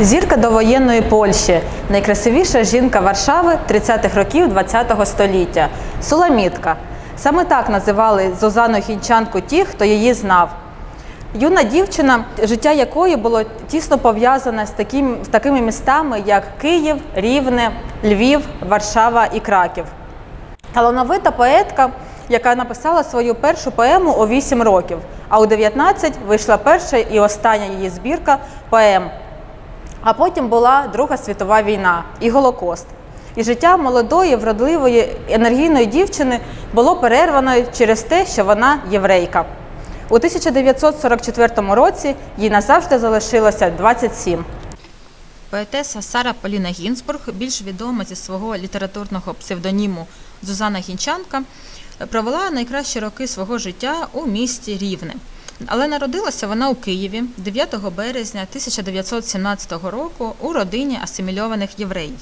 Зірка довоєнної Польщі, найкрасивіша жінка Варшави 30-х років ХХ століття. Суламітка. Саме так називали Зозану Хінчанку ті, хто її знав. Юна дівчина, життя якої було тісно пов'язане з, таким, з такими містами, як Київ, Рівне, Львів, Варшава і Краків. Талановита поетка, яка написала свою першу поему у 8 років, а у 19 вийшла перша і остання її збірка поем. А потім була Друга світова війна і Голокост. І життя молодої, вродливої, енергійної дівчини було перервано через те, що вона єврейка. У 1944 році їй назавжди залишилося 27. Поетеса Сара Поліна Гінзбург, більш відома зі свого літературного псевдоніму Зузана Гінчанка, провела найкращі роки свого життя у місті Рівне. Але народилася вона у Києві 9 березня 1917 року у родині асимільованих євреїв.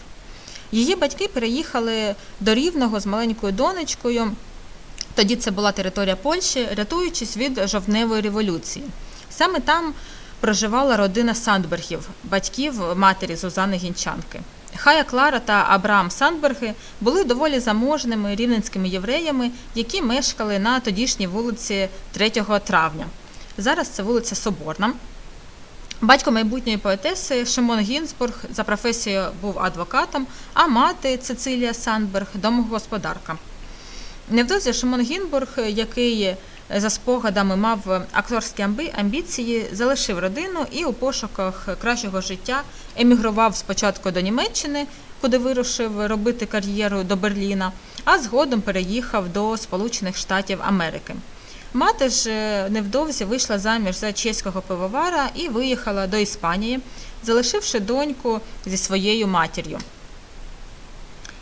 Її батьки переїхали до Рівного з маленькою донечкою. Тоді це була територія Польщі, рятуючись від жовтневої революції. Саме там проживала родина Сандбергів, батьків матері Зузани Гінчанки. Хая Клара та Абрам Сандберги були доволі заможними рівненськими євреями, які мешкали на тодішній вулиці 3 травня. Зараз це вулиця Соборна. Батько майбутньої поетеси Шимон Гінзбург за професією був адвокатом, а мати Цицилія Сандберг домогосподарка. Невдовзі Шимон Гінбург, який за спогадами мав акторські амбіції, залишив родину і у пошуках кращого життя емігрував спочатку до Німеччини, куди вирушив робити кар'єру до Берліна, а згодом переїхав до Сполучених Штатів Америки. Мати ж невдовзі вийшла заміж за чеського пивовара і виїхала до Іспанії, залишивши доньку зі своєю матір'ю.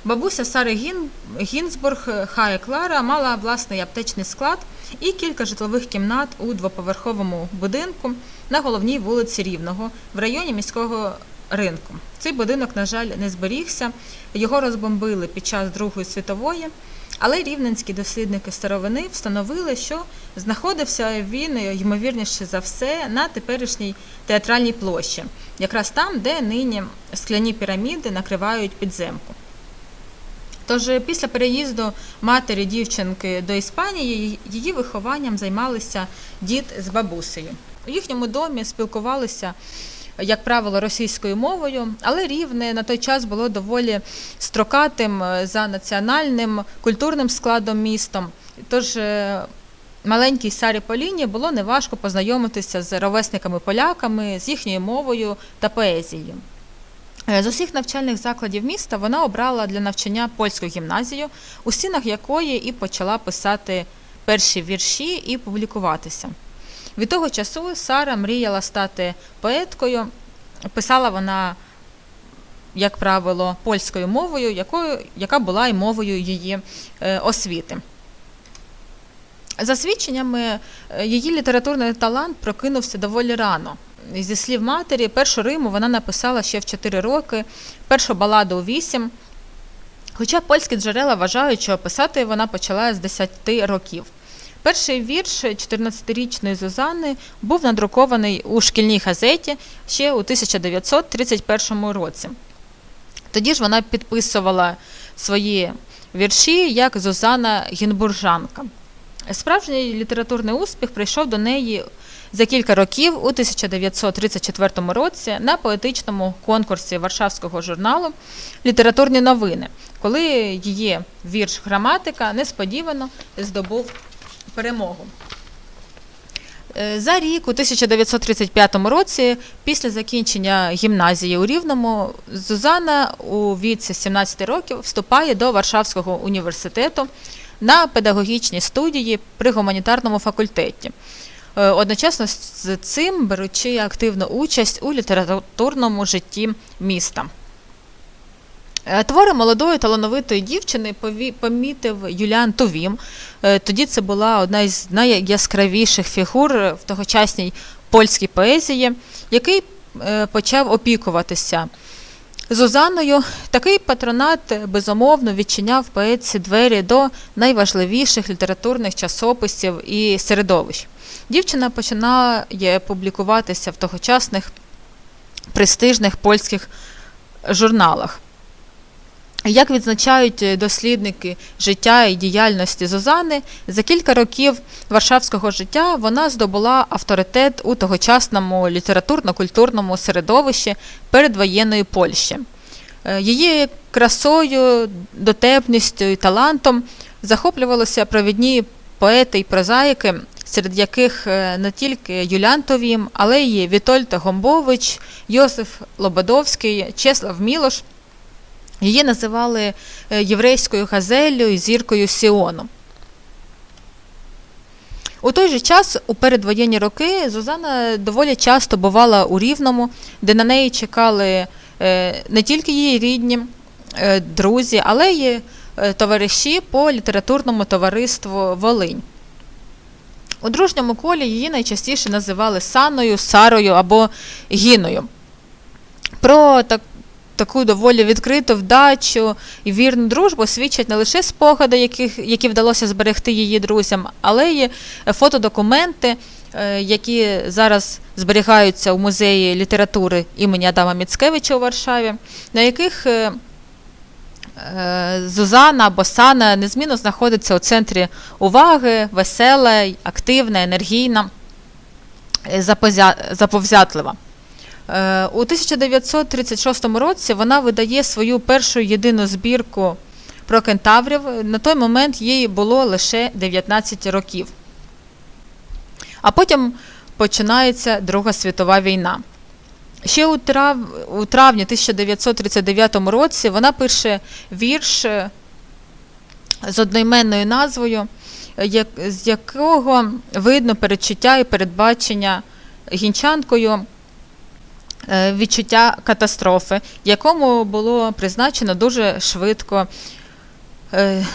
Бабуся Сари Гін... Гінзбург Хая Клара мала власний аптечний склад і кілька житлових кімнат у двоповерховому будинку на головній вулиці Рівного в районі міського ринку. Цей будинок, на жаль, не зберігся. Його розбомбили під час Другої світової, але рівненські дослідники старовини встановили, що знаходився він, ймовірніше за все, на теперішній театральній площі, якраз там, де нині скляні піраміди накривають підземку. Тож після переїзду матері дівчинки до Іспанії її вихованням займалися дід з бабусею. У їхньому домі спілкувалися, як правило, російською мовою, але рівне на той час було доволі строкатим е, за національним культурним складом містом. Тож е, маленькій Сарі Поліні було неважко познайомитися з ровесниками-поляками, з їхньою мовою та поезією. Е, З усіх навчальних закладів міста вона обрала для навчання польську гімназію, у стінах якої і почала писати перші вірші і публікуватися. Від того часу Сара мріяла стати поеткою. Писала вона, як правило, польською мовою, якою, яка була й мовою її е, освіти. За свідченнями, е, її літературний талант прокинувся доволі рано. Зі слів матері, першу риму вона написала ще в 4 роки, першу баладу у 8. Хоча польські джерела вважають, що писати вона почала з 10 років. Перший вірш 14-річної Зузани був надрукований у шкільній газеті ще у 1931 році. Тоді ж вона підписувала свої вірші як Зузана Гінбуржанка. Справжній літературний успіх прийшов до неї за кілька років у 1934 році на поетичному конкурсі Варшавського журналу Літературні новини, коли її вірш Граматика несподівано здобув перемогу. Е, За рік, у 1935 році, після закінчення гімназії у Рівному, Зузана у віці 17 років вступає до Варшавського університету на педагогічні студії при гуманітарному факультеті. Е, Одночасно з цим беручи активну участь у літературному житті міста. Е, Твори молодої талановитої дівчини помітив Юліан Тувім. Е, Тоді це була одна із найяскравіших фігур в тогочасній польській поезії, який е, почав опікуватися Зузаною. Такий патронат безумовно відчиняв поетці двері до найважливіших літературних часописів і середовищ. Дівчина починає публікуватися в тогочасних престижних польських журналах. Як відзначають е, дослідники життя і діяльності Зозани, за кілька років варшавського життя вона здобула авторитет у тогочасному літературно-культурному середовищі передвоєнної Польщі. Е, Її красою, дотепністю і талантом захоплювалися провідні поети і прозаїки, серед яких е, не тільки Юлян Товім, але й Вітольд Гомбович, Йосиф Лободовський, Чеслав Мілош. Її називали е, єврейською газеллю і зіркою Сіону. У той же час, у передвоєнні роки, Зузана доволі часто бувала у Рівному, де на неї чекали е, не тільки її рідні е, друзі, але й товариші по літературному товариству Волинь. У дружньому колі її найчастіше називали Саною, Сарою або Гіною. Про так, таку доволі відкриту вдачу і вірну дружбу свідчать не лише спогади, яких, які вдалося зберегти її друзям, але й фотодокументи, е, які зараз зберігаються у музеї літератури імені Адама Міцкевича у Варшаві, на яких е, е, Зузана або Сана незмінно знаходиться у центрі уваги, весела, активна, енергійна, е, заповзятлива. Е, У 1936 році вона видає свою першу єдину збірку про кентаврів. На той момент їй було лише 19 років. А потім починається Друга світова війна. Ще у, трав... у травні 1939 році вона пише вірш е, з одноіменною назвою, як... з якого видно передчуття і передбачення гінчанкою відчуття катастрофи, якому було призначено дуже швидко е,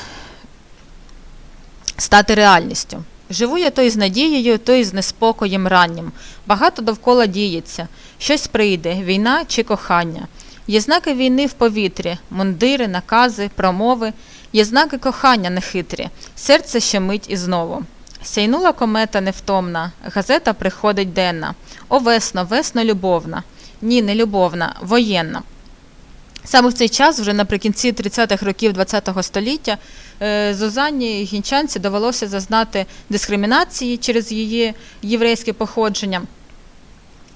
стати реальністю. Живу я то із надією, то із неспокоєм раннім. Багато довкола діється. Щось прийде, війна чи кохання. Є знаки війни в повітрі, мундири, накази, промови, є знаки кохання нехитрі, серце щемить і знову. Сяйнула комета невтомна, газета приходить денна. О, весно, весно любовна. Ні, не любовна, воєнна. Саме в цей час, вже наприкінці 30-х років ХХ століття, е, Зузанні Гінчанці довелося зазнати дискримінації через її єврейське походження.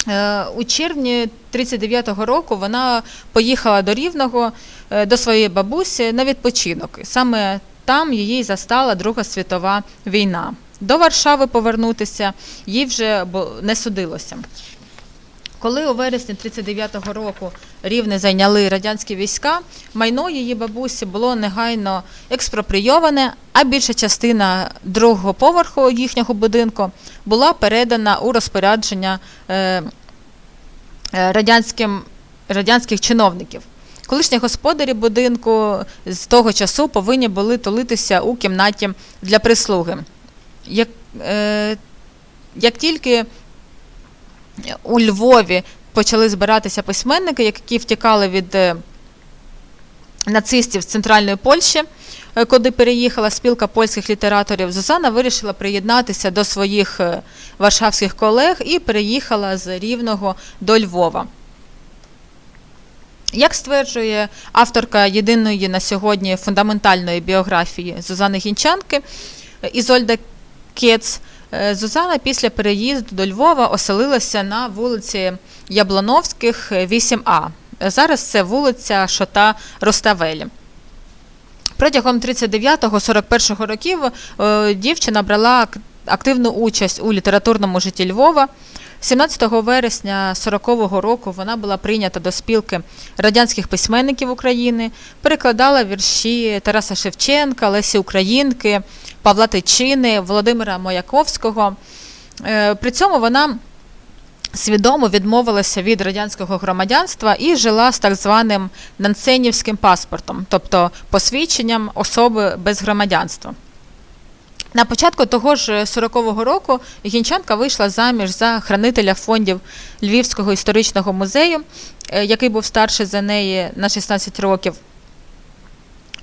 Е, У червні 39-го року вона поїхала до Рівного е, до своєї бабусі на відпочинок. Саме там її застала Друга світова війна. До Варшави повернутися їй вже не судилося. Коли у вересні 39-го року рівне зайняли радянські війська, майно її бабусі було негайно експропрійоване, а більша частина другого поверху їхнього будинку була передана у розпорядження е, е, радянським, радянських чиновників. Колишні господарі будинку з того часу повинні були тулитися у кімнаті для прислуги. Як, е, як тільки у Львові почали збиратися письменники, які втікали від е, нацистів з центральної Польщі, е, куди переїхала спілка польських літераторів, Зузана вирішила приєднатися до своїх е, варшавських колег і переїхала з Рівного до Львова. Як стверджує авторка єдиної на сьогодні фундаментальної біографії Зузани Гінчанки Ізольда Кец, е, Зузана після переїзду до Львова оселилася на вулиці Яблоновських, е, 8А. Е, Зараз це вулиця Шота Роставелі. Протягом 39-41 років е, дівчина брала активну участь у літературному житті Львова. 17 вересня 40-го року вона була прийнята до спілки радянських письменників України, перекладала вірші Тараса Шевченка, Лесі Українки, Павла Тичини, Володимира Мояковського. Е, При цьому вона свідомо відмовилася від радянського громадянства і жила з так званим нансенівським паспортом, тобто посвідченням особи без громадянства. На початку того ж 40-го року Гінчанка вийшла заміж за хранителя фондів Львівського історичного музею, е, який був старший за неї на 16 років.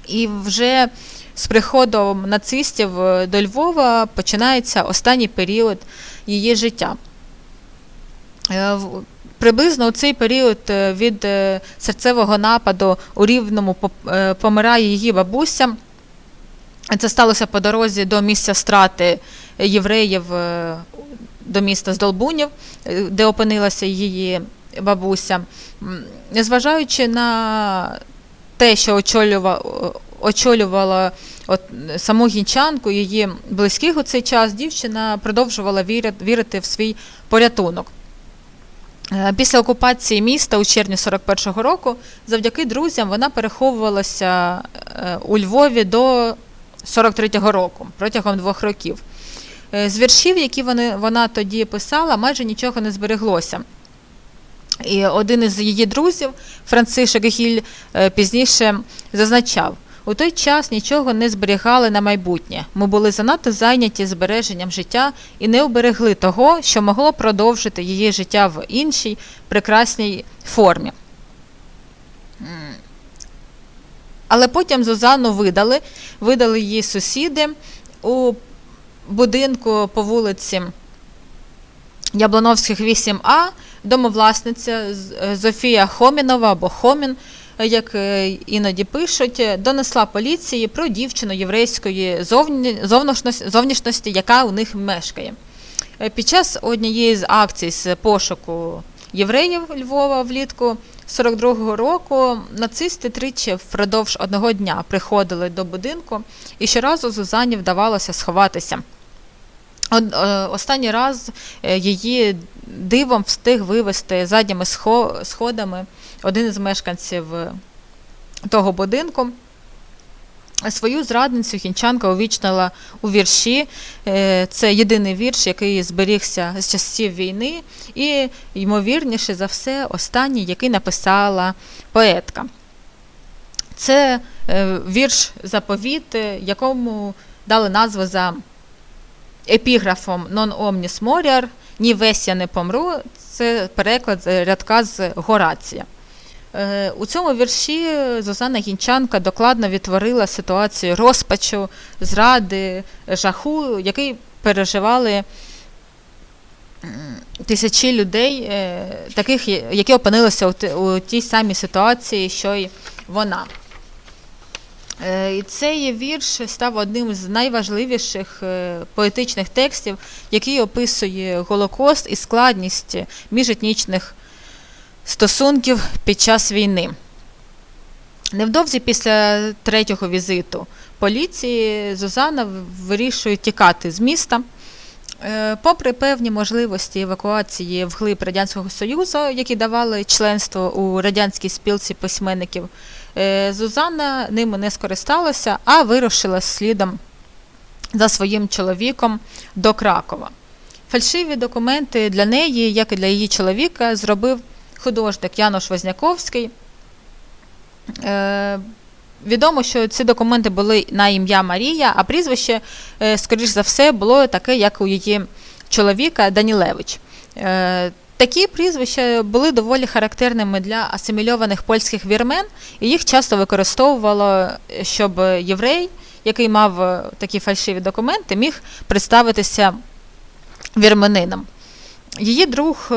І вже з приходом нацистів е, до Львова починається останній період її життя. Е, Приблизно у цей період е, від е, серцевого нападу у Рівному е, помирає її бабуся. Це сталося по дорозі до місця страти євреїв е, до міста Здолбунів, е, де опинилася її бабуся. Незважаючи на те, що очолювала, очолювала от, саму гінчанку, її близьких у цей час, дівчина продовжувала вірити, в свій порятунок. Е, Після окупації міста у червні 41-го року, завдяки друзям, вона переховувалася у Львові до 43-го року, протягом двох років. Е, З віршів, які вони, вона тоді писала, майже нічого не збереглося. І один із її друзів, Францишек Гіль, е, пізніше зазначав, у той час нічого не зберігали на майбутнє. Ми були занадто зайняті збереженням життя і не оберегли того, що могло продовжити її життя в іншій прекрасній формі. Але потім Зузану видали, видали її сусіди у будинку по вулиці Яблоновських 8А, домовласниця е, Зофія Хомінова або Хомін, як е, іноді пишуть, донесла поліції про дівчину єврейської зовні, зовнішності, зовнішності, яка у них мешкає. Е, Під час однієї з акцій з пошуку євреїв Львова влітку 42-го року нацисти тричі впродовж одного дня приходили до будинку, і щоразу Зузані вдавалося сховатися. Е, Останній раз е, її дивом встиг вивести задніми сходами один із мешканців е, того будинку. Свою зрадницю Хінчанка увічнила у вірші. Е, Це єдиний вірш, який зберігся з часів війни, і, ймовірніше за все, останній, який написала поетка. Це е, вірш заповіт, е, якому дали назву за епіграфом Non omnis moriar, ні весь я не помру. Це переклад рядка з Горація. Е, У цьому вірші Зузана Гінчанка докладно відтворила ситуацію розпачу, зради, жаху, який переживали тисячі людей, е, таких, які опинилися у, тій самій ситуації, що й вона. Е, І цей вірш став одним з найважливіших поетичних текстів, який описує Голокост і складність міжетнічних стосунків під час війни. Невдовзі після третього візиту поліції Зузана вирішує тікати з міста. Е, Попри певні можливості евакуації вглиб Радянського Союзу, які давали членство у радянській спілці письменників, е, Зузанна ними не скористалася, а вирушила слідом за своїм чоловіком до Кракова. Фальшиві документи для неї, як і для її чоловіка, зробив художник Януш Возняковський. Е, Відомо, що ці документи були на ім'я Марія, а прізвище, е, скоріш за все, було таке, як у її чоловіка Данілевич. Е, Такі прізвища були доволі характерними для асимільованих польських вірмен, і їх часто використовувало, щоб єврей, який мав такі фальшиві документи, міг представитися вірменином. Її друг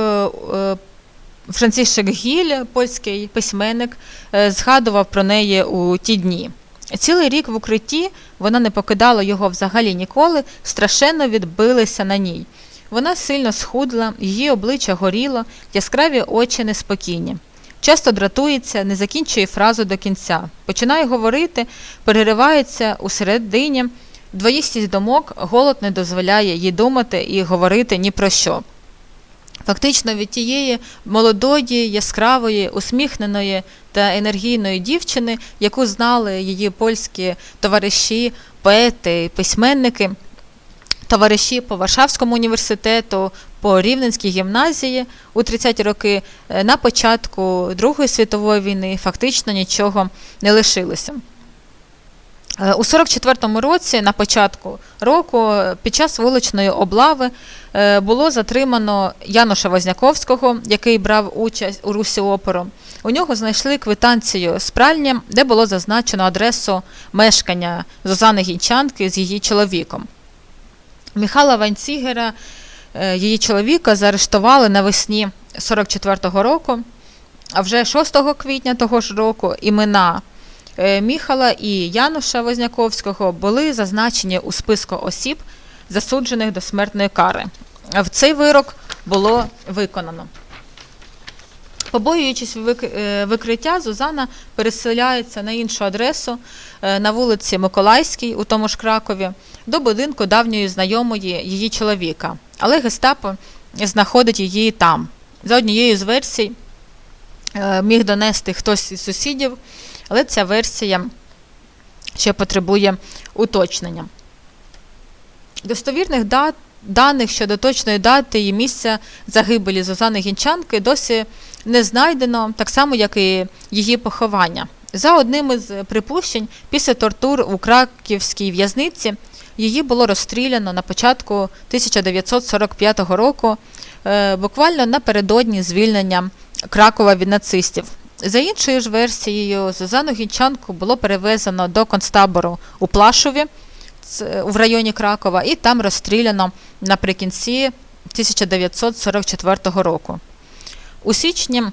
е, Гіль, польський письменник, е, згадував про неї у ті дні. Цілий рік в укритті вона не покидала його взагалі ніколи, страшенно відбилися на ній. Вона сильно схудла, її обличчя горіло, яскраві очі неспокійні. Часто дратується, не закінчує фразу до кінця. Починає говорити, переривається у середині. Двоїстість думок голод не дозволяє їй думати і говорити ні про що. Фактично від тієї молодої, яскравої, усміхненої та енергійної дівчини, яку знали її польські товариші, поети, письменники, товариші по Варшавському університету, по Рівненській гімназії у 30-ті роки, е, на початку Другої світової війни фактично нічого не лишилося. Е, У 44-му році, на початку року, під час вуличної облави е, було затримано Януша Возняковського, який брав участь у русі опору. У нього знайшли квитанцію з пральні, де було зазначено адресу мешкання Зузани Гінчанки з її чоловіком. Михайла Ванцігера е, її чоловіка заарештували навесні 44-го року, а вже 6 квітня того ж року імена Міхала і Януша Возняковського були зазначені у списку осіб, засуджених до смертної кари. В цей вирок було виконано. Побоюючись е, викриття, Зузана переселяється на іншу адресу е, на вулиці Миколаївській, у тому ж Кракові, до будинку давньої знайомої її чоловіка. Але гестапо знаходить її там. За однією з версій е, міг донести хтось із сусідів, але ця версія ще потребує уточнення. Достовірних дат, даних щодо точної дати і місця загибелі Зузани Гінчанки досі не знайдено, так само, як і її поховання. За одним із припущень, після тортур у краківській в'язниці її було розстріляно на початку 1945 року, е, буквально напередодні звільнення Кракова від нацистів. За іншою ж версією, Зузану Гінчанку було перевезено до концтабору у Плашові в районі Кракова, і там розстріляно наприкінці 1944 року. У січні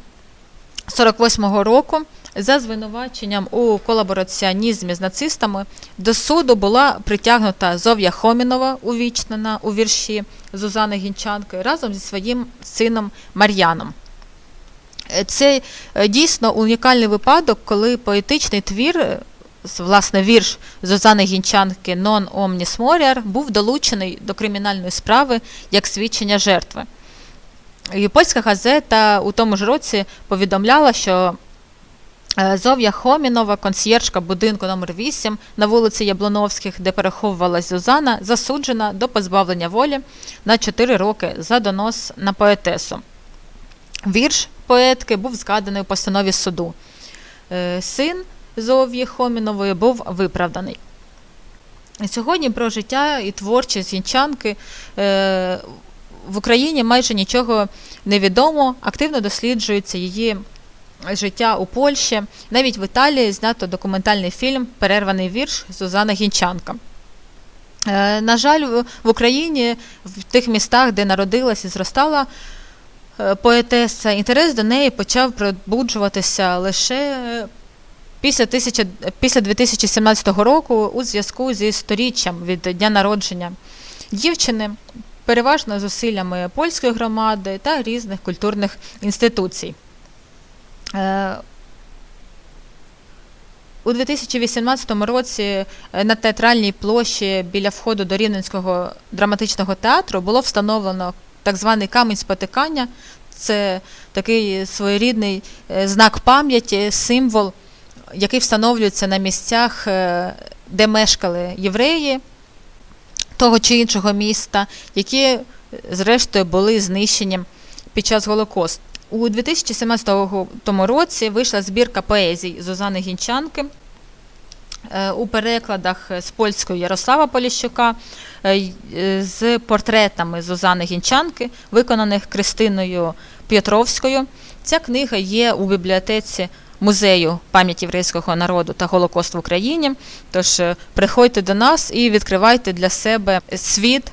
48-го року за звинуваченням у колабораціонізмі з нацистами до суду була притягнута Зов'я Хомінова, увічнена у вірші Зузани Гінчанки, разом зі своїм сином Мар'яном. Е, Це е, дійсно унікальний випадок, коли поетичний твір, е, власне, вірш Зузани Гінчанки «Non omnis moriar» був долучений до кримінальної справи як свідчення жертви. І польська газета у тому ж році повідомляла, що Зов'я Хомінова, консьєржка будинку номер 8 на вулиці Яблоновських, де переховувалась Зузана, засуджена до позбавлення волі на 4 роки за донос на поетесу. Вірш поетки був згаданий у постанові суду. Е, Син Зов'ї Хомінової був виправданий. Сьогодні про життя і творчість гінчанки е, в Україні майже нічого не відомо. Активно досліджується її життя у Польщі. Навіть в Італії знято документальний фільм Перерваний вірш Зузана Гінчанка. Е, На жаль, в- Україні, в тих містах, де народилась і зростала поетеса, інтерес до неї почав пробуджуватися лише е, після, після 2017 року у зв'язку зі сторіччям від дня народження дівчини, переважно зусиллями польської громади та різних культурних інституцій. Е, У 2018 році е, на театральній площі біля входу до Рівненського драматичного театру було встановлено так званий камінь спотикання. Це такий своєрідний е, знак пам'яті, символ, який встановлюється на місцях, е, де мешкали євреї того чи іншого міста, які, е, зрештою, були знищені під час Голокосту. У 2017 році вийшла збірка поезій Зузани Гінчанки у перекладах з польської Ярослава Поліщука з портретами Зузани Гінчанки, виконаних Кристиною П'ятровською. Ця книга є у бібліотеці музею пам'яті єврейського народу та Голокост в Україні. Тож е, приходьте до нас і відкривайте для себе світ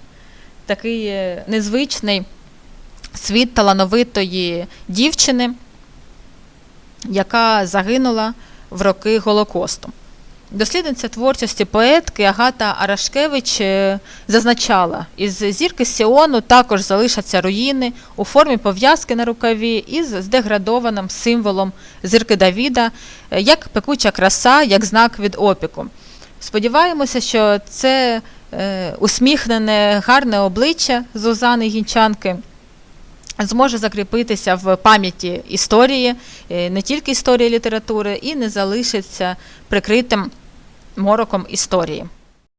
такий е, незвичний світ талановитої дівчини, яка загинула в роки Голокосту. Дослідниця творчості поетки Агата Арашкевич е, зазначала, із зірки Сіону також залишаться руїни у формі пов'язки на рукаві із здеградованим символом зірки Давіда, е, як пекуча краса, як знак від опіку. Сподіваємося, що це е, усміхнене, гарне обличчя Зузани Гінчанки зможе закріпитися в пам'яті історії, не тільки історії літератури, і не залишиться прикритим мороком історії.